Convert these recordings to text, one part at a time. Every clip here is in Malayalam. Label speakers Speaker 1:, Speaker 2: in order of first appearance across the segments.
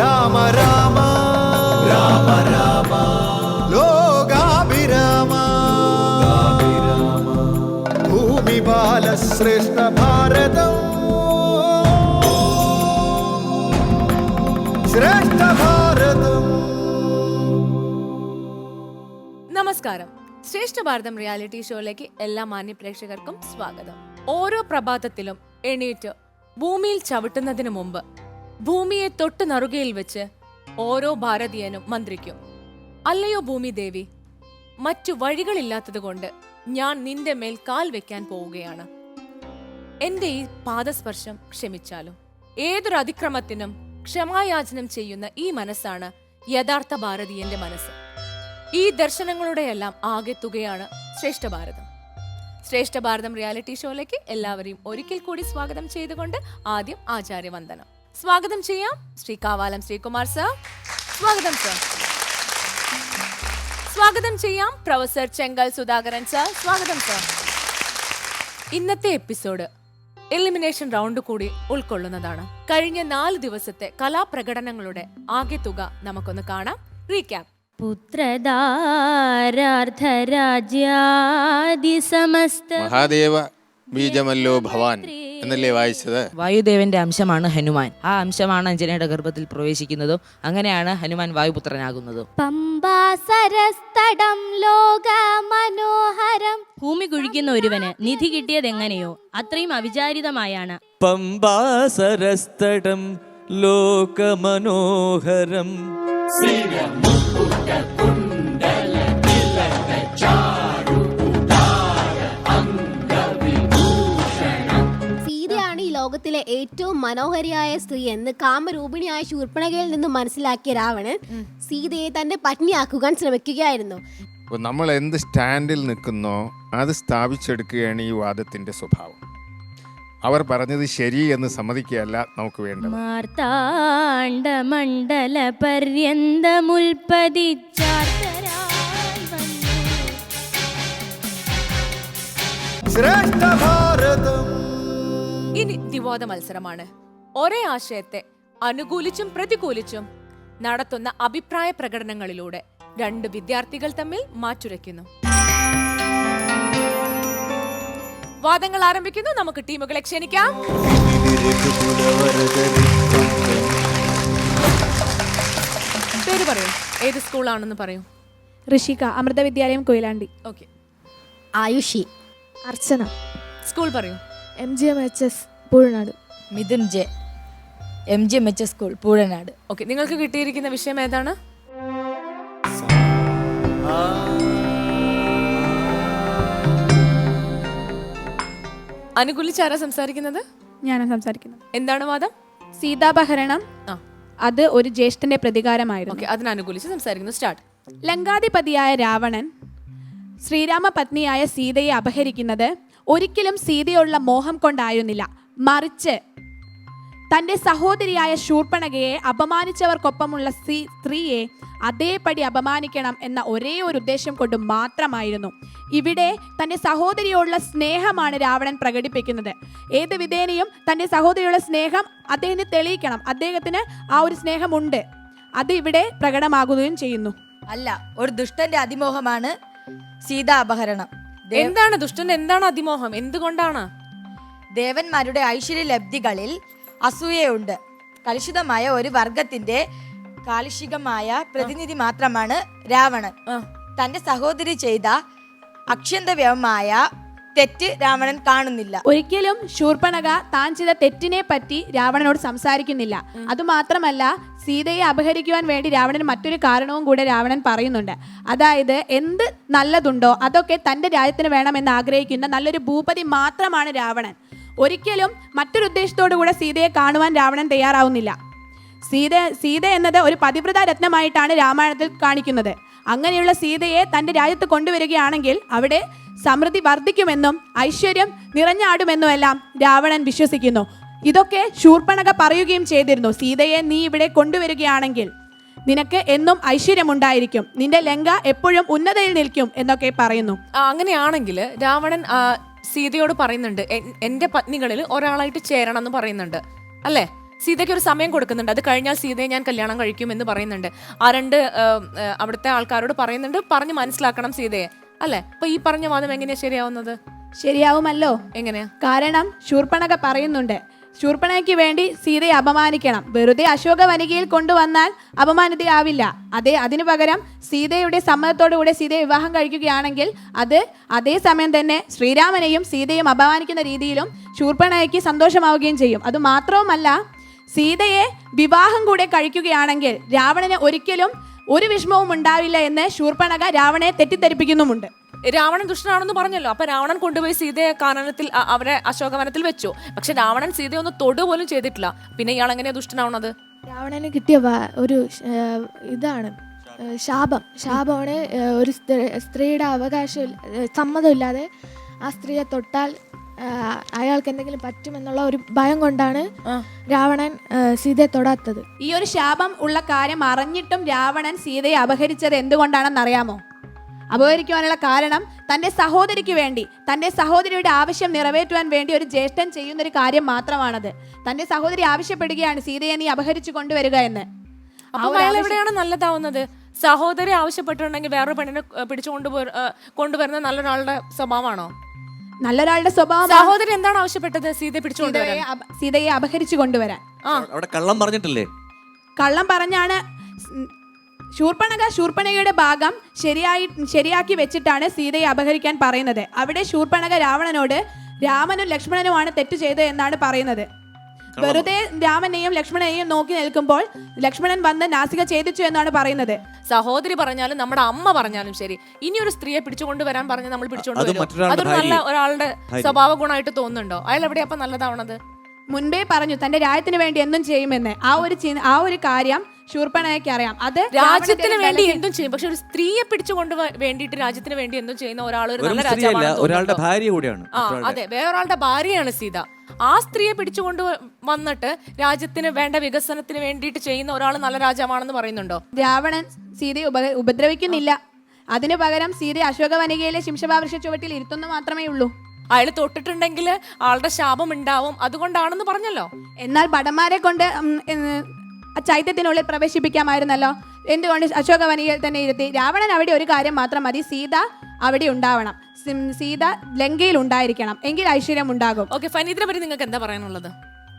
Speaker 1: രാമ രാമ. രാമ രാമ ലോകാഭിരാമ. ഭൂമി ബാലശ്രേഷ്ഠ ഭാരതം. ശ്രേഷ്ഠ ഭാരതം.
Speaker 2: നമസ്കാരം. ശ്രേഷ്ഠ ഭാരതം റിയാലിറ്റി ഷോയിലേക്ക് എല്ലാ മാന്യ പ്രേക്ഷകർക്കും സ്വാഗതം. ഓരോ പ്രഭാതത്തിലും എണീറ്റ് ഭൂമിയിൽ ചവിട്ടുന്നതിന് മുമ്പ് ഭൂമിയെ തൊട്ട് നറുകയിൽ വെച്ച് ഓരോ ഭാരതീയനും മന്ത്രിക്കും. അല്ലയോ ഭൂമി ദേവി മറ്റു വഴികളില്ലാത്തതുകൊണ്ട് ഞാൻ നിന്റെ മേൽ കാൽ വെക്കാൻ പോവുകയാണ്. എന്റെ ഈ പാദസ്പർശം ക്ഷമിച്ചാലും ഏതൊരു അതിക്രമത്തിനും ക്ഷമായാചനം ചെയ്യുന്ന ഈ മനസ്സാണ് യഥാർത്ഥ ഭാരതീയന്റെ മനസ്സ്. ഈ ദർശനങ്ങളുടെയെല്ലാം ആകെ തുകയാണ് ശ്രേഷ്ഠ ഭാരതം. ശ്രേഷ്ഠ ഭാരതം റിയാലിറ്റി ഷോയിലേക്ക് എല്ലാവരെയും ഒരിക്കൽ കൂടി സ്വാഗതം ചെയ്തുകൊണ്ട് ആദ്യം ആചാര്യവന്ദനം സ്വാഗതം ചെയ്യാം. ശ്രീ കാവാലം ശ്രീകുമാർ സർ. സ്വാഗതം സർ. സ്വാഗതം ചെയ്യാം പ്രൊഫസർ ചെങ്കൽ സുധാകരൻ സർ. സ്വാഗതം സർ. ഇന്നത്തെ എപ്പിസോഡ് എലിമിനേഷൻ റൗണ്ട് കൂടി ഉൾക്കൊള്ളുന്നതാണ്. കഴിഞ്ഞ നാല് ദിവസത്തെ കലാപ്രകടനങ്ങളുടെ ആകെ തുക നമുക്കൊന്ന് കാണാം. റീക്യാപ്പ്
Speaker 3: പുത്രദാരാർദ്ധരാജ്യാദിസമസ്ത
Speaker 4: മഹാദേവ ബീജമല്ലോ ഭവാൻ എന്നല്ലേ വായിച്ചത്?
Speaker 5: വായുദേവന്റെ അംശമാണ് ഹനുമാൻ. ആ അംശമാണ് അഞ്ജനയുടെ ഗർഭത്തിൽ പ്രവേശിക്കുന്നതും അങ്ങനെയാണ് ഹനുമാൻ വായുപുത്രനാകുന്നതും.
Speaker 3: പമ്പാസരസ്തടം ലോക മനോഹരം.
Speaker 6: ഭൂമി കുഴിക്കുന്ന ഒരുവന് നിധി കിട്ടിയത് എങ്ങനെയോ അത്രയും അവിചാരിതമായാണ്.
Speaker 7: പമ്പാസരസ്തടം ലോകമനോഹരം
Speaker 8: ലോകത്തിലെ ഏറ്റവും മനോഹരിയായ സ്ത്രീ എന്ന് കാമരൂപിണിയായ ശൂർപ്പണകയിൽ നിന്ന് മനസ്സിലാക്കിയ രാവണൻ സീതയെ തന്റെ പത്നിയാക്കുവാൻ ശ്രമിക്കുകയായിരുന്നു.
Speaker 4: അപ്പോൾ നമ്മൾ എന്ത് സ്റ്റാൻഡിൽ നിൽക്കുന്നോ അത് സ്ഥാപിച്ചെടുക്കുകയാണ് ഈ വാദത്തിന്റെ സ്വഭാവം. അവർ പറഞ്ഞത് ശരി എന്ന് സമ്മതിക്കുകയല്ല നമുക്ക്
Speaker 6: വന്നു.
Speaker 1: ശ്രേഷ്ഠ ഭാരതം
Speaker 2: ഇനി ദിവാദ മത്സരമാണ്. ഒരേ ആശയത്തെ അനുകൂലിച്ചും പ്രതികൂലിച്ചും നടത്തുന്ന അഭിപ്രായ പ്രകടനങ്ങളിലൂടെ രണ്ട് വിദ്യാർത്ഥികൾ തമ്മിൽ മാറ്റുരയ്ക്കുന്നു. വാദങ്ങൾ ആരംഭിക്കുന്നു. നമുക്ക് ടീമുകളെ ക്ഷണിക്കാം. പേര് പറയൂ. ഏത് സ്കൂളാണെന്ന് പറയൂ.
Speaker 9: ഋഷിക അമൃത വിദ്യാലയം കൊയിലാണ്ടി.
Speaker 2: ഓക്കെ.
Speaker 8: ആയുഷി.
Speaker 9: അർച്ചന.
Speaker 2: സ്കൂൾ പറയൂ.
Speaker 9: M G M H S. Poozhanad.
Speaker 6: Mithun J. M G M H S school Poozhanad.
Speaker 2: Okay നിങ്ങൾക്ക് കിട്ടിയിരിക്കുന്ന വിഷയം ഏതാണ്? അനുകൂലിച്ചാരാ സംസാരിക്കുന്നത്?
Speaker 9: ഞാനാണ് സംസാരിക്കുന്നത്.
Speaker 2: എന്താണ് വാദം?
Speaker 9: സീതാപഹരണം
Speaker 2: ആ.
Speaker 9: അത് ഒരു ജ്യേഷ്ഠന്റെ പ്രതികാരമായിരുന്നു.
Speaker 2: ഓക്കെ അതിനനുകൂലിച്ച് സംസാരിക്കുന്നു. സ്റ്റാർട്ട്.
Speaker 9: ലങ്കാധിപതിയായ രാവണൻ ശ്രീരാമ പത്നിയായ സീതയെ അപഹരിക്കുന്നത് ഒരിക്കലും സീതയുള്ള മോഹം കൊണ്ടായിരുന്നില്ല. മറിച്ച് തന്റെ സഹോദരിയായ ശൂർപ്പണകയെ അപമാനിച്ചവർക്കൊപ്പമുള്ള സ്ത്രീ സ്ത്രീയെ അതേപടി അപമാനിക്കണം എന്ന ഒരേ ഒരു ഉദ്ദേശം കൊണ്ട് മാത്രമായിരുന്നു. ഇവിടെ തന്റെ സഹോദരിയോടുള്ള സ്നേഹമാണ് രാവണൻ പ്രകടിപ്പിക്കുന്നത്. ഏത് വിധേനയും തന്റെ സഹോദരിയുള്ള സ്നേഹം അദ്ദേഹത്തിന് തെളിയിക്കണം. അദ്ദേഹത്തിന് ആ ഒരു സ്നേഹമുണ്ട്. അത് ഇവിടെ പ്രകടമാകുകയും ചെയ്യുന്നു.
Speaker 10: അല്ല ഒരു ദുഷ്ടന്റെ അതിമോഹമാണ് സീതാ അപഹരണം
Speaker 2: എന്താണ് ദുഷ്ടൻ എന്താണ് അതിമോഹം? എന്തുകൊണ്ടാണ്?
Speaker 10: ദേവന്മാരുടെ ഐശ്വര്യ ലബ്ധികളിൽ അസൂയയുണ്ട്. കലുഷിതമായ ഒരു വർഗത്തിന്റെ കാലുഷികമായ പ്രതിനിധി മാത്രമാണ് രാവണൻ. തന്റെ സഹോദരി ചെയ്ത അക്ഷന്തവ്യമായ തെറ്റ് രാവണൻ കാണുന്നില്ല.
Speaker 9: ഒരിക്കലും ശൂർപ്പണക താൻ ചെയ്ത തെറ്റിനെ പറ്റി രാവണനോട് സംസാരിക്കുന്നില്ല. അതുമാത്രമല്ല സീതയെ അപഹരിക്കുവാൻ വേണ്ടി രാവണൻ മറ്റൊരു കാരണവും കൂടെ രാവണൻ പറയുന്നുണ്ട്. അതായത് എന്ത് നല്ലതുണ്ടോ അതൊക്കെ തന്റെ രാജ്യത്തിന് വേണമെന്ന് ആഗ്രഹിക്കുന്ന നല്ലൊരു ഭൂപതി മാത്രമാണ് രാവണൻ. ഒരിക്കലും മറ്റൊരു ഉദ്ദേശത്തോടു കൂടെ സീതയെ കാണുവാൻ രാവണൻ തയ്യാറാവുന്നില്ല. സീത സീത എന്നത് ഒരു പതിവ്രത രത്നമായിട്ടാണ് രാമായണത്തിൽ കാണിക്കുന്നത്. അങ്ങനെയുള്ള സീതയെ തന്റെ രാജ്യത്ത് കൊണ്ടുവരികയാണെങ്കിൽ അവിടെ സമൃദ്ധി വർദ്ധിക്കുമെന്നും ഐശ്വര്യം നിറഞ്ഞാടുമെന്നുമെല്ലാം രാവണൻ വിശ്വസിക്കുന്നു. ഇതൊക്കെ ശൂർപ്പണക പറയുകയും ചെയ്തിരുന്നു. സീതയെ നീ ഇവിടെ കൊണ്ടുവരികയാണെങ്കിൽ നിനക്ക് എന്നും ഐശ്വര്യമുണ്ടായിരിക്കും. നിന്റെ ലങ്ക എപ്പോഴും ഉന്നതയിൽ നിൽക്കും എന്നൊക്കെ പറയുന്നു.
Speaker 2: അങ്ങനെയാണെങ്കിൽ രാവണൻ സീതയോട് പറയുന്നുണ്ട് "എൻ- എന്റെ പത്നികളിൽ ഒരാളായിട്ട് ചേരണം എന്ന് പറയുന്നുണ്ട്. അല്ലേ? സീതയ്ക്ക് ഒരു സമയം കൊടുക്കുന്നുണ്ട്. അത് കഴിഞ്ഞാൽ സീതയെ ഞാൻ കല്യാണം കഴിക്കും എന്ന് പറയുന്നുണ്ട്. ആ രണ്ട് അവിടുത്തെ ആൾക്കാരോട് പറയുന്നുണ്ട് പറഞ്ഞ് മനസ്സിലാക്കണം സീതയെ. അല്ലെ? അപ്പൊ ഈ പറഞ്ഞ വാദം എങ്ങനെയാ ശരിയാവുന്നത്?
Speaker 9: ശരിയാവുമല്ലോ.
Speaker 2: എങ്ങനെയാ?
Speaker 9: കാരണം ശൂർപ്പണക പറയുന്നുണ്ട് ശൂർപ്പണയ്ക്ക് വേണ്ടി സീതയെ അപമാനിക്കണം. വെറുതെ അശോക വനികയിൽ കൊണ്ടുവന്നാൽ അപമാനിതയാവില്ല. അതേ അതിനു പകരം സീതയുടെ സമ്മതത്തോടുകൂടെ സീതയെ വിവാഹം കഴിക്കുകയാണെങ്കിൽ അത് അതേസമയം തന്നെ ശ്രീരാമനെയും സീതയും അപമാനിക്കുന്ന രീതിയിലും ശൂർപ്പണയ്ക്ക് സന്തോഷമാവുകയും ചെയ്യും. അത് മാത്രവുമല്ല സീതയെ വിവാഹം കൂടെ കഴിക്കുകയാണെങ്കിൽ രാവണന് ഒരിക്കലും ഒരു വിഷമവും ഉണ്ടാവില്ല എന്ന് ശൂർപ്പണക രാവണയെ തെറ്റിദ്ധരിപ്പിക്കുന്നുമുണ്ട്.
Speaker 2: രാവണൻ ദുഷ്ടനാണെന്ന് പറഞ്ഞല്ലോ. അപ്പൊ രാവണൻ കൊണ്ടുപോയി സീതയെ കാനനത്തിൽ അവരെ അശോകവനത്തിൽ വെച്ചു. പക്ഷെ രാവണൻ സീതയെ ഒന്ന് തൊടു പോലും ചെയ്തിട്ടില്ല. പിന്നെ ഇയാൾ എങ്ങനെയാ ദുഷ്ടനാവണത്?
Speaker 7: രാവണന് കിട്ടിയ ഒരു ഇതാണ്. ശാപം. ശാപമാണ് ഒരു സ്ത്രീ- സ്ത്രീയുടെ അവകാശം സമ്മതമില്ലാതെ ആ സ്ത്രീയെ തൊട്ടാൽ അയാൾക്ക് എന്തെങ്കിലും പറ്റുമെന്നുള്ള ഒരു ഭയം കൊണ്ടാണ് രാവണൻ സീതയെ തൊടാത്തത്.
Speaker 9: ഈ ഒരു ശാപം ഉള്ള കാര്യം അറിഞ്ഞിട്ടും രാവണൻ സീതയെ അപഹരിച്ചത് എന്തുകൊണ്ടാണെന്ന് അറിയാമോ അപഹരിക്കുവാനുള്ള കാരണം തന്റെ സഹോദരിക്ക് വേണ്ടി തന്റെ സഹോദരിയുടെ ആവശ്യം നിറവേറ്റുവാൻ വേണ്ടി ഒരു ജ്യേഷ്ഠൻ ചെയ്യുന്ന ഒരു കാര്യം മാത്രമാണത്. തന്റെ സഹോദരി ആവശ്യപ്പെടുകയാണ് സീതയെ നീ അപഹരിച്ചു കൊണ്ടുവരിക എന്ന്.
Speaker 2: അയാൾ എവിടെയാണ് നല്ലതാവുന്നത്? സഹോദരി ആവശ്യപ്പെട്ടിട്ടുണ്ടെങ്കിൽ വേറൊരു പെണ്ണിനെ ഏഹ്, പിടിച്ചു കൊണ്ടുപോ ഏഹ്, കൊണ്ടുവരുന്ന നല്ലൊരാളുടെ സ്വഭാവമാണോ?
Speaker 9: നല്ലൊരാളുടെ സ്വഭാവം
Speaker 2: സഹോദരി എന്താണ് ആവശ്യപ്പെട്ടത് സീതയെ പിടിച്ചു
Speaker 9: സീതയെ അപഹരിച്ചു കൊണ്ടുവരാൻ.
Speaker 2: ആ.
Speaker 11: അവിടെ കള്ളം പറഞ്ഞിട്ടില്ലേ?
Speaker 9: കള്ളം പറഞ്ഞാണ് ശൂർപ്പണക ശൂർപ്പണകയുടെ ഭാഗം ശരിയായി ശരിയാക്കി വെച്ചിട്ടാണ് സീതയെ അപഹരിക്കാൻ പറയുന്നത്. അവിടെ ശൂർപ്പണക രാവണനോട് രാമനും ലക്ഷ്മണനുമാണ് തെറ്റ് ചെയ്തത് എന്നാണ് പറയുന്നത്. വെറുതെ രാമനെയും ലക്ഷ്മണനെയും നോക്കി നിൽക്കുമ്പോൾ ലക്ഷ്മണൻ വന്ന് നാസിക ഛേദിച്ചു എന്നാണ് പറയുന്നത്.
Speaker 2: സഹോദരി പറഞ്ഞാലും നമ്മുടെ അമ്മ പറഞ്ഞാലും ശരി. ഇനി ഒരു സ്ത്രീയെ പിടിച്ചുകൊണ്ട് വരാൻ പറഞ്ഞ് നമ്മൾ പിടിച്ചുകൊണ്ട്
Speaker 11: അതും
Speaker 2: അതൊരു നല്ല ഒരാളുടെ. സ്വഭാവ ഗുണമായിട്ട് തോന്നുന്നുണ്ടോ? അയാൾ എവിടെയാ അപ്പൊ നല്ലതാവണത്?
Speaker 9: മുൻപേ പറഞ്ഞു തന്റെ രാജ്യത്തിന് വേണ്ടി എന്തും ചെയ്യുമെന്ന്. ആ ഒരു ആ ഒരു കാര്യം ശൂർപ്പണയ്ക്ക് അറിയാം. അത്
Speaker 2: രാജ്യത്തിന് വേണ്ടി എന്തും ചെയ്യും. പക്ഷെ ഒരു സ്ത്രീയെ പിടിച്ചുകൊണ്ട് വേണ്ടിയിട്ട് രാജ്യത്തിന് വേണ്ടി എന്തും ചെയ്യുന്ന ഒരാൾ ഒരു നല്ല രാജാവാണ്
Speaker 11: ഒരാളുടെ ഭാര്യ കൂടിയാണ്.
Speaker 2: അതെ വേറൊരാളുടെ ഭാര്യയാണ് സീത. ആ സ്ത്രീയെ പിടിച്ചുകൊണ്ട് വന്നിട്ട് രാജ്യത്തിന് വേണ്ട വികസനത്തിന് വേണ്ടിയിട്ട് ചെയ്യുന്ന ഒരാൾ നല്ല രാജാവാണെന്ന് പറയുന്നുണ്ടോ?
Speaker 9: രാവണൻ സീതയെ ഉപ ഉപദ്രവിക്കുന്നില്ല. അതിനു പകരം സീത അശോകവനികയിലെ ശിംഷഭാവൃഷ ചുവട്ടിൽ ഇരുത്തുന്നു മാത്രമേ ഉള്ളൂ.
Speaker 2: അയാൾ തൊട്ടിട്ടുണ്ടെങ്കിൽ ആളുടെ ശാപം ഉണ്ടാവും. അതുകൊണ്ടാണെന്ന് പറഞ്ഞല്ലോ.
Speaker 9: എന്നാൽ ഭടന്മാരെ കൊണ്ട് ആ ചൈത്യത്തിനുള്ളിൽ പ്രവേശിപ്പിക്കാമായിരുന്നല്ലോ. എന്തുകൊണ്ട് അശോകവനിയിൽ തന്നെ ഇരുത്തി? രാവണൻ അവിടെ ഒരു കാര്യം മാത്രം മതി. സീത അവിടെ ഉണ്ടാവണം. സീത ലങ്കയിൽ ഉണ്ടായിരിക്കണം. എങ്കിൽ ഐശ്വര്യം ഉണ്ടാകും.
Speaker 2: Okay fine. ഇതിനെ പറ്റി നിങ്ങൾക്ക് എന്താ പറയാനുള്ളത്?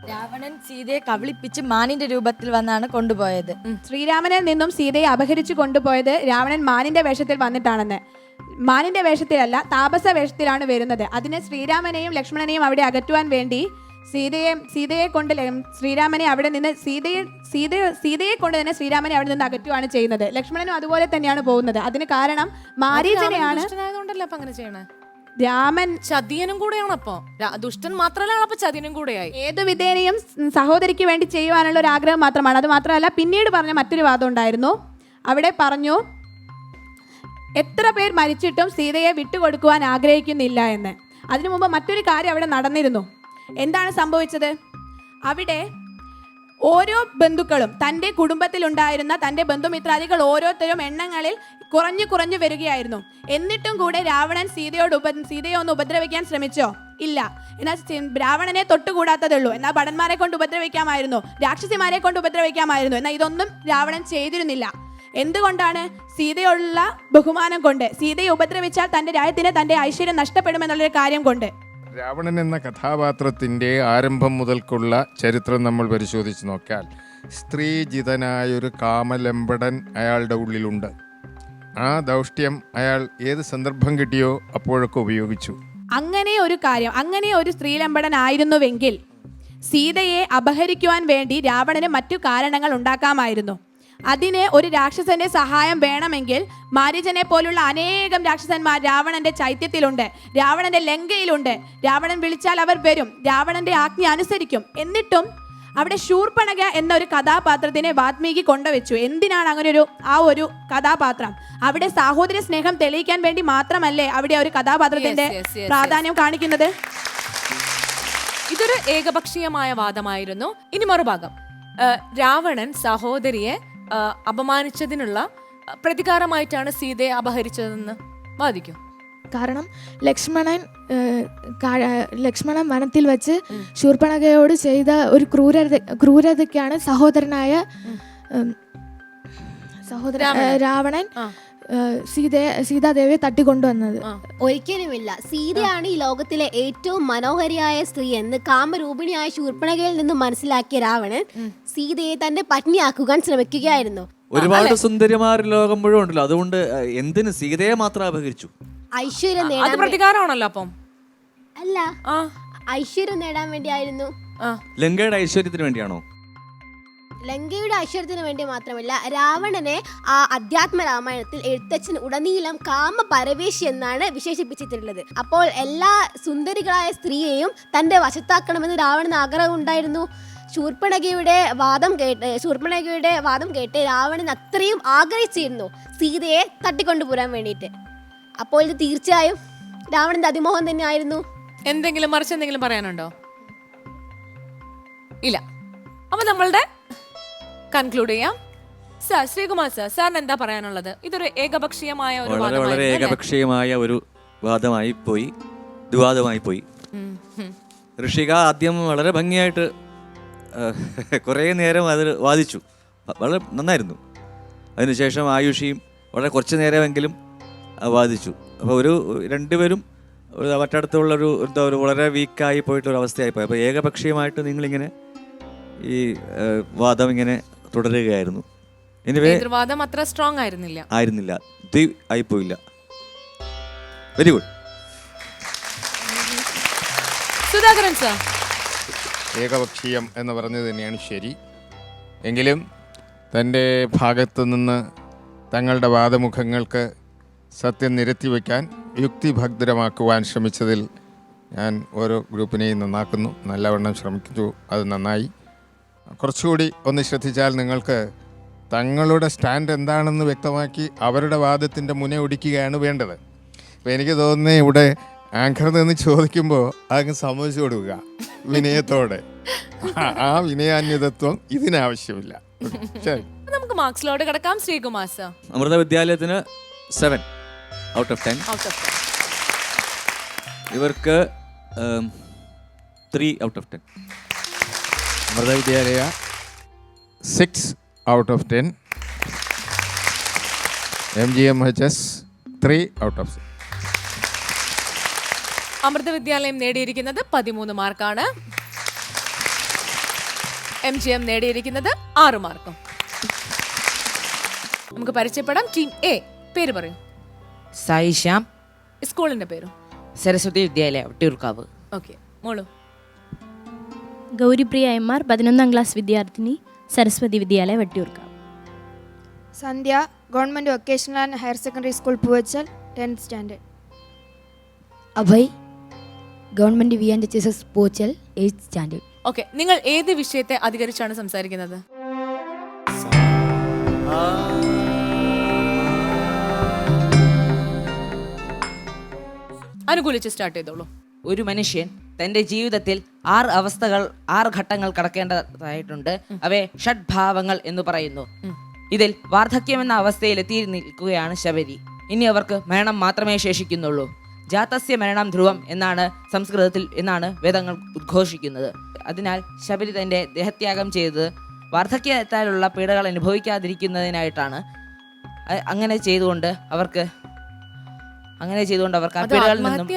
Speaker 10: രാവണൻ സീതയെ കബളിപ്പിച്ച് മാനിന്റെ രൂപത്തിൽ വന്നാണ് കൊണ്ടുപോയത്.
Speaker 9: ശ്രീരാമനിൽ നിന്നും സീതയെ അപഹരിച്ചു കൊണ്ടുപോയത് രാവണൻ മാനിന്റെ വേഷത്തിൽ വന്നിട്ടാണെന്ന്. മാനിന്റെ വേഷത്തിലല്ല താപസ വേഷത്തിലാണ് വരുന്നത്. അതിന് ശ്രീരാമനെയും ലക്ഷ്മണനെയും അവിടെ അകറ്റുവാൻ വേണ്ടി സീതയെ സീതയെ കൊണ്ട് ശ്രീരാമനെ അവിടെ നിന്ന് സീതയെ സീത സീതയെ കൊണ്ട് തന്നെ ശ്രീരാമനെ അവിടെ നിന്ന് അകറ്റുവാണ് ചെയ്യുന്നത്. ലക്ഷ്മണനും അതുപോലെ തന്നെയാണ് പോകുന്നത്. അതിന് കാരണം മാരീചനെയാണ്
Speaker 2: അങ്ങനെ ചെയ്യണേ?
Speaker 9: രാമൻ
Speaker 2: ചതിയനും കൂടെയാണ് അപ്പൊ ദുഷ്ടൻ മാത്രമല്ല അപ്പൊ ചതിയനും കൂടെയായി.
Speaker 9: ഏതു വിധേനയും സഹോദരിക്ക് വേണ്ടി ചെയ്യുവാനുള്ള ഒരു ആഗ്രഹം മാത്രമാണ്. അത് മാത്രമല്ല പിന്നീട് പറഞ്ഞ മറ്റൊരു വാദം ഉണ്ടായിരുന്നു. അവിടെ പറഞ്ഞു എത്ര പേർ മരിച്ചിട്ടും സീതയെ വിട്ടുകൊടുക്കുവാൻ ആഗ്രഹിക്കുന്നില്ല എന്ന്. അതിനു മുമ്പ് മറ്റൊരു കാര്യം അവിടെ നടന്നിരുന്നു. എന്താണ് സംഭവിച്ചത്? അവിടെ ഓരോ ബന്ധുക്കളും തന്റെ കുടുംബത്തിലുണ്ടായിരുന്ന തന്റെ ബന്ധുമിത്രാദികൾ ഓരോരുത്തരും എണ്ണങ്ങളിൽ കുറഞ്ഞു കുറഞ്ഞു വരികയായിരുന്നു. എന്നിട്ടും കൂടെ രാവണൻ സീതയോട് ഉപ സീതയെ ഒന്ന് ഉപദ്രവിക്കാൻ ശ്രമിച്ചോ? ഇല്ല. എന്നാൽ രാവണനെ തൊട്ടുകൂടാത്തതേ ഉള്ളൂ എന്നാൽ ഭടന്മാരെ കൊണ്ട് ഉപദ്രവിക്കാമായിരുന്നു. രാക്ഷസിമാരെ കൊണ്ട് ഉപദ്രവിക്കാമായിരുന്നു. എന്നാൽ ഇതൊന്നും രാവണൻ ചെയ്തിരുന്നില്ല. എന്തുകൊണ്ടാണ് സീതയുള്ള ബഹുമാനം കൊണ്ട് സീതയെ ഉപദ്രവിച്ചാൽ തന്റെ രാജ്യത്തിന് തന്റെ ഐശ്വര്യം നഷ്ടപ്പെടുമെന്നുള്ളൊരു കാര്യം കൊണ്ട്?
Speaker 4: രാവണൻ എന്ന കഥാപാത്രത്തിന്റെ ആരംഭം മുതൽക്കുള്ള ചരിത്രം നമ്മൾ പരിശോധിച്ച് നോക്കിയാൽ സ്ത്രീജിതനായൊരു കാമലമ്പടൻ അയാളുടെ ഉള്ളിലുണ്ട്. ആ ദൗഷ്ട്യം അയാൾ ഏത് സന്ദർഭം കിട്ടിയോ അപ്പോഴൊക്കെ ഉപയോഗിച്ചു.
Speaker 9: അങ്ങനെ ഒരു കാര്യം അങ്ങനെ ഒരു സ്ത്രീലമ്പടൻ ആയിരുന്നുവെങ്കിൽ സീതയെ അപഹരിക്കുവാൻ വേണ്ടി രാവണന് മറ്റു കാരണങ്ങൾ ഉണ്ടാക്കാമായിരുന്നു. അതിന് ഒരു രാക്ഷസന്റെ സഹായം വേണമെങ്കിൽ മാരീചനെ പോലുള്ള അനേകം രാക്ഷസന്മാർ രാവണന്റെ ചൈത്യത്തിലുണ്ട് രാവണന്റെ ലങ്കയിലുണ്ട്. രാവണൻ വിളിച്ചാൽ അവർ വരും രാവണന്റെ ആജ്ഞ അനുസരിക്കും. എന്നിട്ടും അവിടെ ശൂർപ്പണക എന്നൊരു കഥാപാത്രത്തിനെ വാത്മീകി കൊണ്ടുവച്ചു. എന്തിനാണ് അങ്ങനെ ഒരു ആ ഒരു കഥാപാത്രം? അവിടെ സാഹോദര്യ സ്നേഹം തെളിയിക്കാൻ വേണ്ടി മാത്രമല്ലേ അവിടെ ഒരു കഥാപാത്രത്തിന്റെ പ്രാധാന്യം കാണിക്കുന്നത്?
Speaker 2: ഇതൊരു ഏകപക്ഷീയമായ വാദമായിരുന്നു. ഇനി മറുഭാഗം. രാവണൻ സഹോദരിയെ അപമാനിച്ചതിനുള്ള പ്രതികാരമായിട്ടാണ് സീതയെ അപഹരിച്ചതെന്ന് വാദിക്കും.
Speaker 7: കാരണം ലക്ഷ്മണൻ ലക്ഷ്മണൻ വനത്തിൽ വെച്ച് ശൂർപ്പണകയോട് ചെയ്ത ഒരു ക്രൂര ക്രൂരതയ്ക്കാണ് സഹോദരനായ സഹോദര
Speaker 2: രാവണൻ.
Speaker 7: സീതയെ സീതാദേവിയെ തട്ടിക്കൊണ്ടുവന്നത്.
Speaker 12: ഒരിക്കലുമില്ല. സീതയാണ് ഈ ലോകത്തിലെ ഏറ്റവും മനോഹരിയായ സ്ത്രീ എന്ന് കാമരൂപിണിയായ ശൂർപ്പണകയിൽ നിന്ന് മനസ്സിലാക്കിയ രാവണൻ സീതയെ തന്റെ പത്നിയാക്കുവാൻ ശ്രമിക്കുകയായിരുന്നു.
Speaker 11: ഒരുപാട് സുന്ദരിമാർ ലോകം മുഴുവൻ ഉണ്ടല്ലോ. അതുകൊണ്ട് എന്തിന് സീതയെ മാത്രം അപഹരിച്ചു?
Speaker 12: ഐശ്വര്യം നേടാൻ
Speaker 2: പ്രതികാരമാണല്ലോ അപ്പം.
Speaker 12: അല്ല.
Speaker 2: ആ.
Speaker 12: ഐശ്വര്യം നേടാൻ വേണ്ടിയായിരുന്നു.
Speaker 2: ആ.
Speaker 11: ലങ്കയുടെ ഐശ്വര്യത്തിന് വേണ്ടിയാണോ?
Speaker 12: ലങ്കയുടെ ഐശ്വര്യത്തിന് വേണ്ടി മാത്രമല്ല രാവണനെ ആ അധ്യാത്മ രാമായണത്തിൽ എഴുത്തച്ഛൻ ഉടനീളം കാമ പരവേശി എന്നാണ് വിശേഷിപ്പിച്ചിട്ടുള്ളത്. അപ്പോൾ എല്ലാ സുന്ദരികളായ സ്ത്രീയെയും തന്റെ വശത്താക്കണമെന്ന് രാവണന് ആഗ്രഹം ഉണ്ടായിരുന്നു. ശൂർപ്പണകയുടെ വാദം കേട്ട് ശൂർപ്പണകയുടെ വാദം കേട്ട് രാവണൻ അത്രയും ആഗ്രഹിച്ചിരുന്നു സീതയെ തട്ടിക്കൊണ്ടുപോരാൻ വേണ്ടിയിട്ട്. അപ്പോൾ ഇത് തീർച്ചയായും രാവണന്റെ അതിമോഹം തന്നെയായിരുന്നു
Speaker 2: എന്തെങ്കിലും മറിച്ച് എന്തെങ്കിലും പറയാനുണ്ടോ? ഇല്ല. അപ്പൊ നമ്മളുടെ കൺക്ലൂഡ് ചെയ്യാം. സാർ ശ്രീകുമാർ സാർ സാറിന് എന്താ പറയാനുള്ളത്? ഇതൊരു ഏകപക്ഷീയമായ ഒരു
Speaker 11: വളരെ വളരെ
Speaker 2: വാദമായിരുന്നു അല്ലേ?
Speaker 11: ഏകപക്ഷീയമായ ഒരു വാദമായി പോയി. വിവാദമായി പോയി.
Speaker 2: ഉം, ഉം.
Speaker 11: ഋഷിക ആദ്യം വളരെ ഭംഗിയായിട്ട് കുറെ നേരം അതിൽ വാദിച്ചു. വ- വളരെ നന്നായിരുന്നു. അതിനുശേഷം ആയുഷിയും വളരെ കുറച്ച് നേരമെങ്കിലും വാദിച്ചു. അപ്പോൾ ഒരു രണ്ടുപേരും ഒരു മറ്റടുത്തുള്ള ഒരു എന്താ ഒരു വളരെ വീക്കായി പോയിട്ടുള്ള അവസ്ഥയായി പോയി. അപ്പോൾ ഏകപക്ഷീയമായിട്ട് നിങ്ങളിങ്ങനെ ഈ വാദം ഇങ്ങനെ തുടരുകയായിരുന്നു.
Speaker 2: എതിർവാദം അത്ര സ്ട്രോങ് ആയിരുന്നില്ല.
Speaker 11: ആയിരുന്നില്ല. ഇത് ആയിപ്പോയില്ല. വെരി ഗുഡ്
Speaker 2: സുധാകരൻ സാർ
Speaker 4: ഏകപക്ഷീയം എന്ന് പറഞ്ഞത് തന്നെയാണ് ശരി. എങ്കിലും തന്റെ ഭാഗത്ത് നിന്ന് തങ്ങളുടെ വാദമുഖങ്ങൾക്ക് സത്യം നിരത്തി വയ്ക്കാൻ യുക്തിഭദ്രമാക്കുവാൻ ശ്രമിച്ചതിൽ ഞാൻ ഓരോ ഗ്രൂപ്പിനെയും നന്നാക്കുന്നു. നല്ലവണ്ണം ശ്രമിച്ചു. അത് നന്നായി. കുറച്ചുകൂടി ഒന്ന് ശ്രദ്ധിച്ചാൽ നിങ്ങൾക്ക് തങ്ങളുടെ സ്റ്റാൻഡ് എന്താണെന്ന് വ്യക്തമാക്കി അവരുടെ വാദത്തിന്റെ മുന ഒടിക്കുകയാണ് വേണ്ടത്. അപ്പോൾ എനിക്ക് തോന്നുന്നത് ഇവിടെ ആങ്കർ നിന്ന് ചോദിക്കുമ്പോൾ അതങ്ങ് സമ്മതിച്ചു കൊടുക്കുക വിനയത്തോടെ. ആ- വിനയാന്യതത്വം ഇതിനാവശ്യമില്ല.
Speaker 2: നമുക്ക് മാർക്സിലോട്ട് കിടക്കാം. ശ്രീകുമാർ സർ.
Speaker 11: അമൃത വിദ്യാലയത്തിന് സെവൻ ഔട്ട് ഓഫ് ടെൻ ഇവർക്ക് three out of ten
Speaker 4: Amrita Vidyalaya six out of ten M G M H S three out of
Speaker 2: Amrita Vidyalayam നേടിയിരിക്കുന്നത് പതിമൂന്ന് മാർക്കാണ്. എം ജി എം നേടിയിരിക്കുന്നത് ആറ് മാർക്കും. നമുക്ക് പരിചയപ്പെടാം. ടീം എ പേര് പറയൂ.
Speaker 5: സായി ശ്യാം
Speaker 2: സ്കൂളിന്റെ പേരും.
Speaker 5: സരസ്വതി വിദ്യാലയ വട്ടിയൂർക്കാവ്
Speaker 2: ഓക്കെ മോളു.
Speaker 6: ഗൗരിപ്രിയ എം ആർ പതിനൊന്നാം ക്ലാസ് വിദ്യാർത്ഥിനി Saraswathi Vidyalaya Vattiyoorkavu.
Speaker 7: Sandhya government vocational and higher secondary school Poovachal tenth standard.
Speaker 13: Abhay government V and H S S Pochal eighth standard.
Speaker 2: Okay നിങ്ങൾ ഏത് വിഷയത്തെ അധികരിച്ചാണ് സംസാരിക്കുന്നത്? അനുകൂലിച്ച് സ്റ്റാർട്ട് ചെയ്തോളൂ.
Speaker 5: ഒരു മനുഷ്യൻ തന്റെ ജീവിതത്തിൽ ആറ് അവസ്ഥകൾ ആറ് ഘട്ടങ്ങൾ കടക്കേണ്ടതായിട്ടുണ്ട്. അവയെ ഷഡ്ഭാവങ്ങൾ എന്ന് പറയുന്നു. ഇതിൽ വാർദ്ധക്യം എന്ന അവസ്ഥയിൽ എത്തി നിൽക്കുകയാണ് ശബരി. ഇനി അവർക്ക് മരണം മാത്രമേ ശേഷിക്കുന്നുള്ളൂ. ജാതസ്യ മരണം ധ്രുവം എന്നാണ് സംസ്കൃതത്തിൽ എന്നാണ് വേദങ്ങൾ ഉദ്ഘോഷിക്കുന്നത്. അതിനാൽ ശബരി തന്റെ ദേഹത്യാഗം ചെയ്തത് വാർദ്ധക്യത്താലുള്ള പീഡകൾ അനുഭവിക്കാതിരിക്കുന്നതിനായിട്ടാണ്. അങ്ങനെ ചെയ്തുകൊണ്ട് അവർക്ക് അങ്ങനെ ചെയ്തുകൊണ്ട് അവർക്ക് ആ പീഡകളിൽ നിന്നും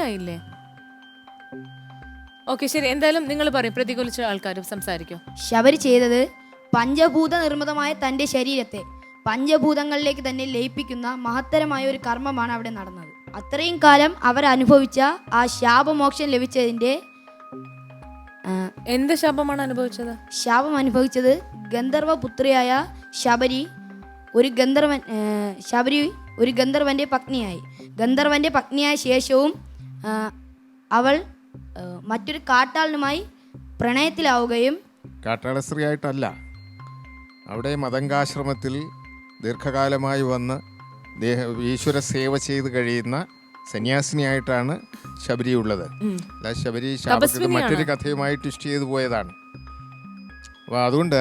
Speaker 2: ഓക്കെ ശരി. എന്തായാലും നിങ്ങൾ പറയും. പ്രതികൂലിച്ച ആൾക്കാരും സംസാരിക്കും.
Speaker 14: ശബരി ചെയ്തത് പഞ്ചഭൂത നിർമ്മിതമായ തന്റെ ശരീരത്തെ പഞ്ചഭൂതങ്ങളിലേക്ക് തന്നെ ലയിപ്പിക്കുന്ന മഹത്തരമായ ഒരു കർമ്മമാണ് അവിടെ നടന്നത്. അത്രയും കാലം അവർ അനുഭവിച്ച ആ ശാപമോക്ഷം ലഭിച്ചതിന്റെ ആ,
Speaker 2: എന്ത് ശാപമാണ് അനുഭവിച്ചത്?
Speaker 14: ശാപം അനുഭവിച്ചത് ഗന്ധർവപുത്രിയായ ശബരി ഒരു ഗന്ധർവൻ ശബരി ഒരു ഗന്ധർവന്റെ പത്നിയായി. ഗന്ധർവന്റെ പത്നിയായ ശേഷവും ആ, അവൾ മറ്റൊരു കാട്ടാളനുമായി പ്രണയത്തിലാവുകയും
Speaker 4: കാട്ടാളസ്ത്രീയായിട്ടല്ല അവിടെ മതങ്കാശ്രമത്തിൽ ദീർഘകാലമായി വന്ന് ഈശ്വര സേവ ചെയ്ത് കഴിയുന്ന സന്യാസിനിയായിട്ടാണ് ശബരി ഉള്ളത് അല്ല ശബരി ശാപത്തിൽ മറ്റൊരു കഥയുമായി ട്വിസ്റ്റ് ചെയ്തു പോയതാണ്. അപ്പോൾ അതുകൊണ്ട്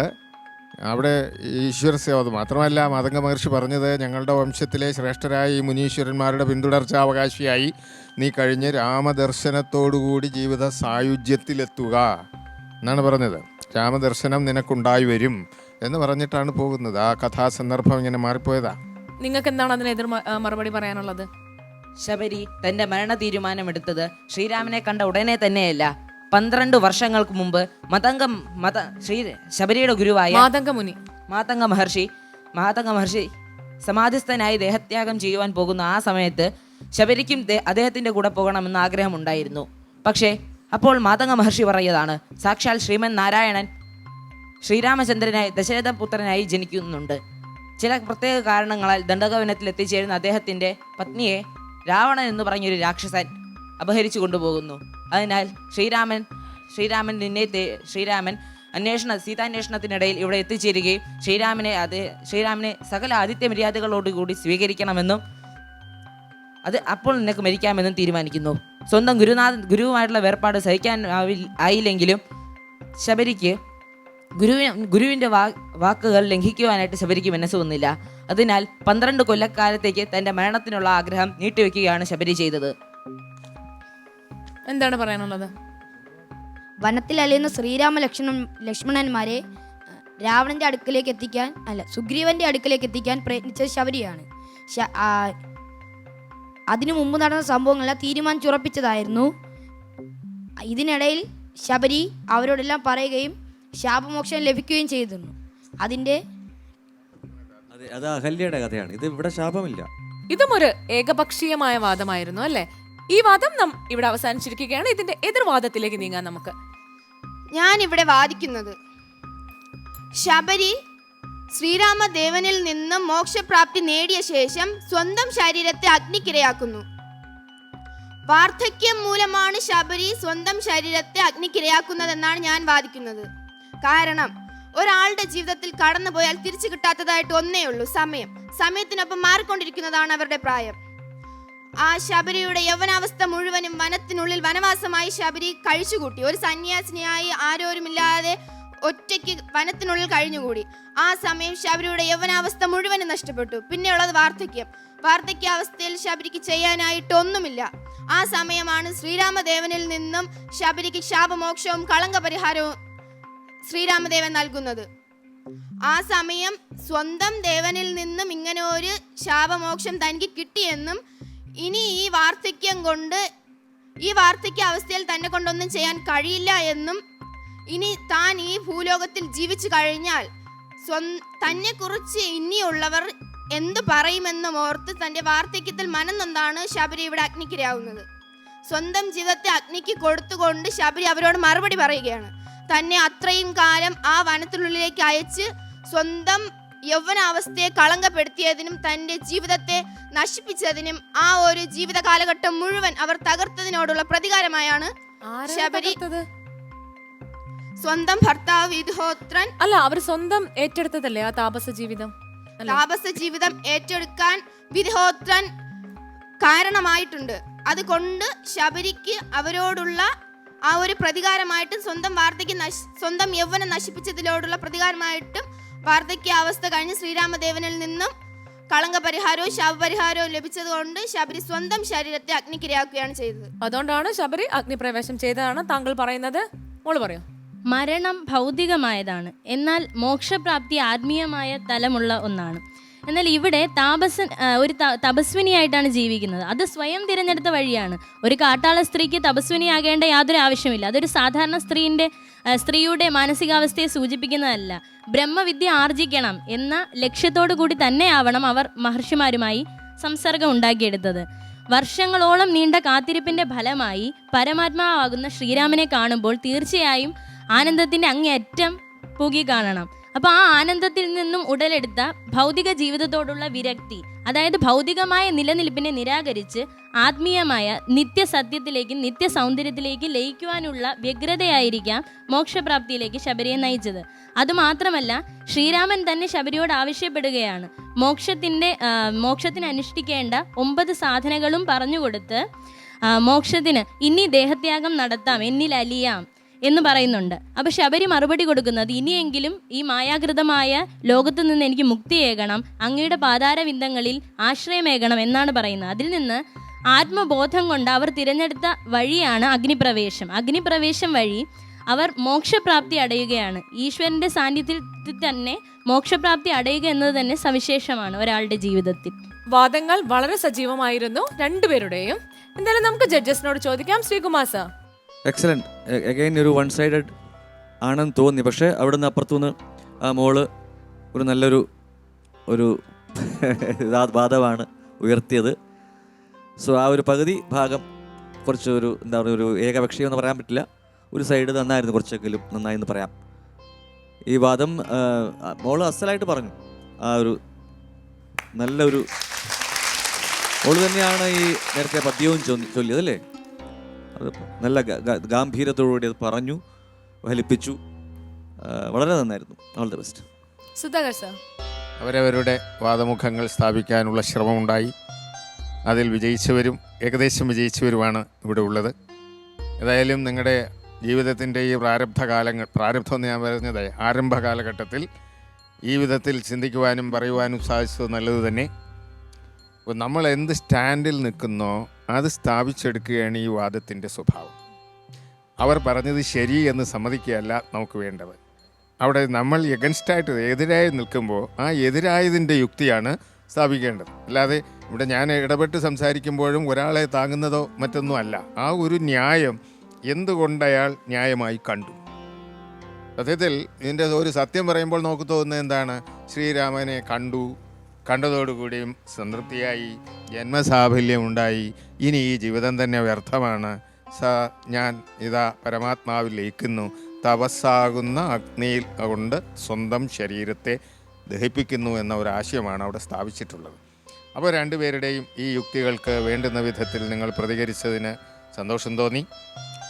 Speaker 4: അവിടെ ഈശ്വര സേവ. അത് മാത്രമല്ല മാതംഗ മഹർഷി പറഞ്ഞത് ഞങ്ങളുടെ വംശത്തിലെ ശ്രേഷ്ഠരായ ഈ മുനീശ്വരന്മാരുടെ പിന്തുടർച്ചാവകാശിയായി നീ കഴിഞ്ഞ് രാമദർശനത്തോടുകൂടി ജീവിത സായുജ്യത്തിലെത്തുക എന്നാണ് പറഞ്ഞത്. രാമദർശനം നിനക്കുണ്ടായി വരും എന്ന് പറഞ്ഞിട്ടാണ് പോകുന്നത്. ആ കഥാസന്ദർഭം ഇങ്ങനെ മാറിപ്പോയതാ.
Speaker 2: നിങ്ങൾക്ക് എന്താണ് അതിന് എതിർ മറുപടി പറയാനുള്ളത്?
Speaker 5: ശബരി തന്റെ മരണ തീരുമാനമെടുത്തത് ശ്രീരാമനെ കണ്ട ഉടനെ തന്നെയല്ല. പന്ത്രണ്ട് വർഷങ്ങൾക്ക് മുമ്പ് മതംഗം മത ശ്രീ ശബരിയുടെ ഗുരുവായ
Speaker 2: മാതംഗമുനി
Speaker 5: മാതംഗ മഹർഷി മാതംഗ മഹർഷി സമാധിസ്ഥനായി ദേഹത്യാഗം ചെയ്യുവാൻ പോകുന്ന ആ സമയത്ത് ശബരിക്കും അദ്ദേഹത്തിന്റെ അദ്ദേഹത്തിന്റെ കൂടെ പോകണമെന്ന് ആഗ്രഹമുണ്ടായിരുന്നു. പക്ഷേ അപ്പോൾ മാതംഗ മഹർഷി പറയുന്നതാണ് സാക്ഷാൽ ശ്രീമൻ നാരായണൻ ശ്രീരാമചന്ദ്രനായി ദശരഥ പുത്രനായി ജനിക്കുന്നുണ്ട്. ചില പ്രത്യേക കാരണങ്ങളാൽ ദണ്ഡകവനത്തിൽ എത്തിച്ചേരുന്ന അദ്ദേഹത്തിന്റെ പത്നിയെ രാവണൻ എന്ന് പറഞ്ഞൊരു രാക്ഷസൻ അപഹരിച്ചു കൊണ്ടുപോകുന്നു. അതിനാൽ ശ്രീരാമൻ ശ്രീരാമൻ നിന്നെ ശ്രീരാമൻ അന്വേഷണ സീതാന്വേഷണത്തിനിടയിൽ ഇവിടെ എത്തിച്ചേരുകയും ശ്രീരാമനെ അത് ശ്രീരാമനെ സകല ആദിത്യ മര്യാദകളോടുകൂടി സ്വീകരിക്കണമെന്നും അത് അപ്പോൾ നിനക്ക് മരിക്കാമെന്നും തീരുമാനിക്കുന്നു. സ്വന്തം ഗുരുനാഥൻ ഗുരുവുമായിട്ടുള്ള വേർപാട് സഹിക്കാൻ ആയില്ലെങ്കിലും ശബരിക്ക് ഗുരുവിന് ഗുരുവിന്റെ വാ വാക്കുകൾ ലംഘിക്കുവാനായിട്ട് ശബരിക്ക് മനസ്സ് വന്നില്ല. അതിനാൽ പന്ത്രണ്ട് കൊല്ലക്കാലത്തേക്ക് തന്റെ മരണത്തിനുള്ള ആഗ്രഹം നീട്ടിവെക്കുകയാണ് ശബരി ചെയ്തത്.
Speaker 2: എന്താണ് പറയാനുള്ളത്?
Speaker 14: വനത്തിൽ അലയുന്ന ശ്രീരാമ ലക്ഷ്മണൻ ലക്ഷ്മണന്മാരെ രാവണന്റെ അടുക്കലേക്ക് എത്തിക്കാൻ അല്ല സുഗ്രീവന്റെ അടുക്കലേക്ക് എത്തിക്കാൻ പ്രയത്നിച്ചത് ശബരിയാണ്. അതിനു മുമ്പ് നടന്ന സംഭവങ്ങളെല്ലാം തീരുമാനിച്ചുറപ്പിച്ചതായിരുന്നു ഇതിനിടയിൽ ശബരി അവരോടെല്ലാം പറയുകയും ശാപമോക്ഷം ലഭിക്കുകയും ചെയ്തിരുന്നു. അതിന്റെ
Speaker 11: അതെ അത് അഹല്യയുടെ കഥയാണ്. ഇത് ഇവിടെ ശാപമില്ല.
Speaker 2: ഇതും ഒരു ഏകപക്ഷീയമായ വാദമായിരുന്നു അല്ലേ? ഈ വാദം നാം ഇവിടെ അവസാനിച്ചിരിക്കുകയാണ്. ഇതിന്റെ എതിർവാദത്തിലേക്ക് നീങ്ങാൻ നമുക്ക്.
Speaker 8: ഞാൻ ഇവിടെ വാദിക്കുന്നത് ശബരി ശ്രീരാമദേവനിൽ നിന്നും മോക്ഷപ്രാപ്തി നേടിയ ശേഷം സ്വന്തം ശരീരത്തെ അഗ്നിക്കിരയാക്കുന്നു. വാർദ്ധക്യം മൂലമാണ് ശബരി സ്വന്തം ശരീരത്തെ അഗ്നിക്കിരയാക്കുന്നതെന്നാണ് ഞാൻ വാദിക്കുന്നത്. കാരണം ഒരാളുടെ ജീവിതത്തിൽ കടന്നുപോയാൽ തിരിച്ചു കിട്ടാത്തതായിട്ട് ഒന്നേ ഉള്ളൂ സമയം. സമയത്തിനൊപ്പം മാറിക്കൊണ്ടിരിക്കുന്നതാണ് അവരുടെ പ്രായം. ആ ശബരിയുടെ യൗവനാവസ്ഥ മുഴുവനും വനത്തിനുള്ളിൽ വനവാസമായി ശബരി കഴിച്ചുകൂട്ടി. ഒരു സന്യാസിനിയായി ആരോരുമില്ലാതെ ഒറ്റയ്ക്ക് വനത്തിനുള്ളിൽ കഴിഞ്ഞുകൂടി. ആ സമയം ശബരിയുടെ യൗവനാവസ്ഥ മുഴുവനും നഷ്ടപ്പെട്ടു. പിന്നെയുള്ളത് വാർദ്ധക്യം. വാർദ്ധക്യാവസ്ഥയിൽ ശബരിക്ക് ചെയ്യാനായിട്ടൊന്നുമില്ല. ആ സമയമാണ് ശ്രീരാമദേവനിൽ നിന്നും ശബരിക്ക് ശാപമോക്ഷവും കളങ്കപരിഹാരവും ശ്രീരാമദേവൻ നൽകുന്നത്. ആ സമയം സ്വന്തം ദേവനിൽ നിന്നും ഇങ്ങനെ ഒരു ശാപമോക്ഷം തനിക്ക് കിട്ടിയെന്നും ഇനി ഈ വാർദ്ധക്യം കൊണ്ട് ഈ വാർദ്ധക്യ അവസ്ഥയിൽ തന്നെ കൊണ്ടൊന്നും ചെയ്യാൻ കഴിയില്ല എന്നും ഇനി താൻ ഈ ഭൂലോകത്തിൽ ജീവിച്ചു കഴിഞ്ഞാൽ സ്വ തന്നെക്കുറിച്ച് ഇനിയുള്ളവർ എന്തു പറയുമെന്നും ഓർത്ത് തന്റെ വാർദ്ധക്യത്തിൽ മനന്നൊന്നാണ് ശബരി ഇവിടെ അഗ്നിക്കിരയാവുന്നത്. സ്വന്തം ജീവിതത്തെ അഗ്നിക്ക് കൊടുത്തുകൊണ്ട് ശബരി അവരോട് മറുപടി പറയുകയാണ്. തന്നെ അത്രയും കാലം ആ വനത്തിനുള്ളിലേക്ക് അയച്ച് സ്വന്തം യൗവനാവസ്ഥയെ കളങ്കപ്പെടുത്തിയതിനും തന്റെ ജീവിതത്തെ നശിപ്പിച്ചതിനും ആ ഒരു ജീവിത കാലഘട്ടം മുഴുവൻ അവർ തകർത്തതിനോടുള്ള പ്രതികാരമായാണ് ശബരി. സ്വന്തം ഭർത്താവ് വിധോത്രൻ.
Speaker 2: അല്ല അവർ സ്വന്തം ഏറ്റെടുത്തതല്ലേ ആ താപസ ജീവിതം?
Speaker 8: താപസ ജീവിതം ഏറ്റെടുക്കാൻ വിധോത്രൻ കാരണമായിട്ടുണ്ട്. അതുകൊണ്ട് ശബരിക്ക് അവരോടുള്ള ആ ഒരു പ്രതികാരമായിട്ടും സ്വന്തം വാർദ്ധക്യം നശി സ്വന്തം യൗവനം നശിപ്പിച്ചതിലോടുള്ള പ്രതികാരമായിട്ടും വാർദ്ധക്യാവസ്ഥ കഴിഞ്ഞ് ശ്രീരാമദേവനിൽ നിന്നും കളങ്ക പരിഹാരവും ശവപരിഹാരവും ലഭിച്ചതുകൊണ്ട് ശബരി സ്വന്തം ശരീരത്തെ അഗ്നിക്കിരയാക്കുകയാണ് ചെയ്തത്.
Speaker 2: അതുകൊണ്ടാണ് ശബരി അഗ്നിപ്രവേശം ചെയ്തതാണ് താങ്കൾ പറയുന്നത്. മോൾ പറയൂ.
Speaker 6: മരണം ഭൗതികമായതാണ്. എന്നാൽ മോക്ഷപ്രാപ്തി ആത്മീയമായ തലമുള്ള ഒന്നാണ്. എന്നാൽ ഇവിടെ താപസൻ ഒരു തപസ്വിനിയായിട്ടാണ് ജീവിക്കുന്നത്. അത് സ്വയം തിരഞ്ഞെടുത്ത വഴിയാണ്. ഒരു കാട്ടാള സ്ത്രീക്ക് തപസ്വിനിയാകേണ്ട യാതൊരു ആവശ്യമില്ല അതൊരു സാധാരണ സ്ത്രീന്റെ സ്ത്രീയുടെ മാനസികാവസ്ഥയെ സൂചിപ്പിക്കുന്നതല്ല. ബ്രഹ്മവിദ്യ ആർജിക്കണം എന്ന ലക്ഷ്യത്തോടു കൂടി തന്നെയാവണം അവർ മഹർഷിമാരുമായി സംസർഗം ഉണ്ടാക്കിയെടുത്തത്. വർഷങ്ങളോളം നീണ്ട കാത്തിരിപ്പിന്റെ ഫലമായി പരമാത്മാവാകുന്ന ശ്രീരാമനെ കാണുമ്പോൾ തീർച്ചയായും ആനന്ദത്തിന്റെ അങ്ങേയറ്റം പുകി കാണണം. അപ്പോൾ ആ ആനന്ദത്തിൽ നിന്നും ഉടലെടുത്ത ഭൗതിക ജീവിതത്തോടുള്ള വിരക്തി അതായത് ഭൗതികമായ നിലനിൽപ്പിനെ നിരാകരിച്ച് ആത്മീയമായ നിത്യസത്യത്തിലേക്കും നിത്യ സൗന്ദര്യത്തിലേക്ക് ലയിക്കുവാനുള്ള വ്യഗ്രതയായിരിക്കാം മോക്ഷപ്രാപ്തിയിലേക്ക് ശബരിയെ നയിച്ചത്. അതുമാത്രമല്ല ശ്രീരാമൻ തന്നെ ശബരിയോട് ആവശ്യപ്പെടുകയാണ്. മോക്ഷത്തിന്റെ മോക്ഷത്തിന് അനുഷ്ഠിക്കേണ്ട ഒമ്പത് സാധനങ്ങളും പറഞ്ഞുകൊടുത്ത് മോക്ഷത്തിന് ഇനി ദേഹത്യാഗം നടത്താം എന്നിൽ അലിയാം എന്ന് പറയുന്നുണ്ട്. അപ്പോൾ ശബരി മറുപടി കൊടുക്കുന്നത് ഇനിയെങ്കിലും ഈ മായാകൃതമായ ലോകത്തു നിന്ന് എനിക്ക് മുക്തിയേകണം അങ്ങയുടെ പാതാരവിന്ദങ്ങളിൽ ആശ്രയമേകണം എന്നാണ് പറയുന്നത്. അതിൽ നിന്ന് ആത്മബോധം കൊണ്ട് അവർ തിരഞ്ഞെടുത്ത വഴിയാണ് അഗ്നിപ്രവേശം. അഗ്നിപ്രവേശം വഴി അവർ മോക്ഷപ്രാപ്തി അടയുകയാണ്. ഈശ്വരന്റെ സാന്നിധ്യത്തിൽ തന്നെ മോക്ഷപ്രാപ്തി അടയുക എന്നത് തന്നെ സവിശേഷമാണ് ഒരാളുടെ ജീവിതത്തിൽ.
Speaker 2: വാദങ്ങൾ വളരെ സജീവമായിരുന്നു രണ്ടുപേരുടെയും. എന്തായാലും നമുക്ക് ജഡ്ജസിനോട് ചോദിക്കാം. ശ്രീകുമാർ സർ.
Speaker 11: എക്സലന്റ് എഗൈൻ ഒരു വൺ സൈഡഡ് ആണെന്ന് തോന്നി. പക്ഷേ അവിടെ നിന്ന് അപ്പുറത്തുനിന്ന് ആ മോൾ ഒരു നല്ലൊരു ഒരു വാദമാണ് ഉയർത്തിയത്. സോ ആ ഒരു പകുതി ഭാഗം കുറച്ച് ഒരു എന്താ പറയുക ഒരു ഏകപക്ഷീയമെന്ന് പറയാൻ പറ്റില്ല. ഒരു സൈഡ് നന്നായിരുന്നു കുറച്ചെങ്കിലും നന്നായി എന്ന് പറയാം. ഈ വാദം മോൾ അസലായിട്ട് പറഞ്ഞു. ആ ഒരു നല്ലൊരു മോൾ തന്നെയാണ് ഈ നേരത്തെ പദ്യവും ചൊല്ലി ചൊല്ലിയത് അല്ലേ? അത് നല്ല ഗാംഭീര്യത്തോടുകൂടി അത് പറഞ്ഞു ഫലിപ്പിച്ചു. വളരെ നന്നായിരുന്നു. All the best
Speaker 2: Sudhakar sir.
Speaker 4: അവരവരുടെ വാദമുഖങ്ങൾ സ്ഥാപിക്കാനുള്ള ശ്രമമുണ്ടായി. അതിൽ വിജയിച്ചവരും ഏകദേശം വിജയിച്ചവരുമാണ് ഇവിടെ ഉള്ളത്. ഏതായാലും നിങ്ങളുടെ ജീവിതത്തിന്റെ ഈ പ്രാരബ്ധ കാലങ്ങൾ പ്രാരബ്ധം എന്ന് ഞാൻ പറഞ്ഞത് ആരംഭ കാലഘട്ടത്തിൽ ഈ വിധത്തിൽ ചിന്തിക്കുവാനും പറയുവാനും സാധിച്ചത് നല്ലത് തന്നെ. അപ്പോൾ നമ്മൾ എന്ത് സ്റ്റാൻഡിൽ നിൽക്കുന്നോ അത് സ്ഥാപിച്ചെടുക്കുകയാണ് ഈ വാദത്തിന്റെ സ്വഭാവം. അവർ പറഞ്ഞത് ശരി എന്ന് സമ്മതിക്കുകയല്ല നമുക്ക് വേണ്ടത്. അവിടെ നമ്മൾ എഗൻസ്റ്റായിട്ട് എതിരായി നിൽക്കുമ്പോൾ ആ എതിരായതിന്റെ യുക്തിയാണ് സ്ഥാപിക്കേണ്ടത്. അല്ലാതെ ഇവിടെ ഞാൻ ഇടപെട്ട് സംസാരിക്കുമ്പോഴും ഒരാളെ താങ്ങുന്നതോ മറ്റൊന്നും അല്ല. ആ ഒരു ന്യായം എന്തുകൊണ്ട് അയാൾ ന്യായമായി കണ്ടു? സത്യത്തിൽ ഇതിന്റെ ഒരു സത്യം പറയുമ്പോൾ നമുക്ക് തോന്നുന്നത് എന്താണ്? ശ്രീരാമനെ കണ്ടു കണ്ടതോടുകൂടിയും സംതൃപ്തിയായി ജന്മസാഫല്യമുണ്ടായി. ഇനി ഈ ജീവിതം തന്നെ വ്യർത്ഥമാണ്. സ ഞാൻ ഇതാ പരമാത്മാവിൽ ലയിക്കുന്നു. തപസ്സാകുന്ന അഗ്നിയിൽ കൊണ്ട് സ്വന്തം ശരീരത്തെ ദഹിപ്പിക്കുന്നു എന്ന ഒരു ആശയമാണ് അവിടെ സ്ഥാപിച്ചിട്ടുള്ളത്. അപ്പോൾ രണ്ടുപേരുടെയും ഈ യുക്തികൾക്ക് വേണ്ടുന്ന വിധത്തിൽ നിങ്ങൾ പ്രതികരിച്ചതിന് സന്തോഷം തോന്നി.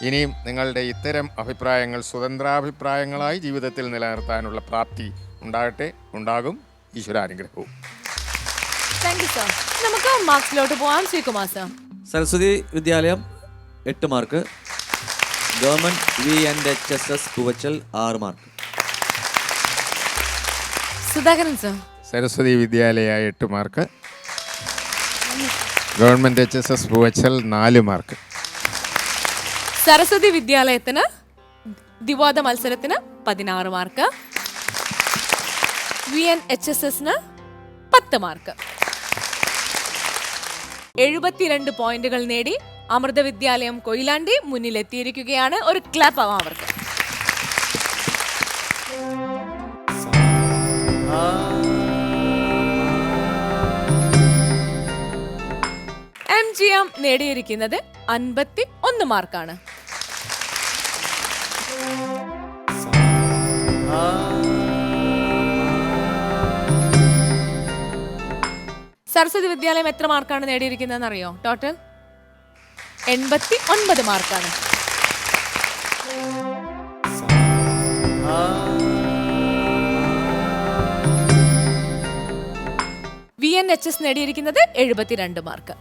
Speaker 4: ഇനിയും നിങ്ങളുടെ ഇത്തരം അഭിപ്രായങ്ങൾ സ്വതന്ത്രാഭിപ്രായങ്ങളായി ജീവിതത്തിൽ നിലനിർത്താനുള്ള പ്രാപ്തി ഉണ്ടാകട്ടെ ഉണ്ടാകും. ഈശ്വരാനുഗ്രഹവും.
Speaker 2: താങ്ക് യു സർ നമുക്ക് മാർക്സിലോട്ട് പോവാം ശ്രീകുമാർ സാർ.
Speaker 11: സരസ്വതി വിദ്യാലയം എട്ട് mark. Government V and H S S Poovachal ആറ് മാർക്ക്.
Speaker 2: സുധാകരൻ സർ.
Speaker 4: സരസ്വതി വിദ്യാലയ എട്ട് mark. Government H S S Poovachal നാല് മാർക്ക്.
Speaker 2: സരസ്വതി വിദ്യാലയത്തിന് ദിവാദ മത്സരത്തിന് പതിനാറ് mark. V N H S എസിന് പത്ത് മാർക്ക്. എഴുപത്തിരണ്ട് പോയിന്റുകൾ നേടി അമൃത വിദ്യാലയം കൊയിലാണ്ടി മുന്നിലെത്തിയിരിക്കുകയാണ് ഒരു ക്ലാപ്പ് ആവാം അവർക്ക്. എം ജി എം നേടിയിരിക്കുന്നത് അൻപത്തി ഒന്ന് മാർക്കാണ്. സരസ്വതി വിദ്യാലയം എത്ര മാർക്കാണ് നേടിയിരിക്കുന്നതെന്ന് അറിയോ ടോട്ടൽ എൺപത്തി ഒൻപത് മാർക്കാണ്. വി എൻ എച്ച് എസ് നേടിയിരിക്കുന്നത് എഴുപത്തിരണ്ട് മാർക്ക്.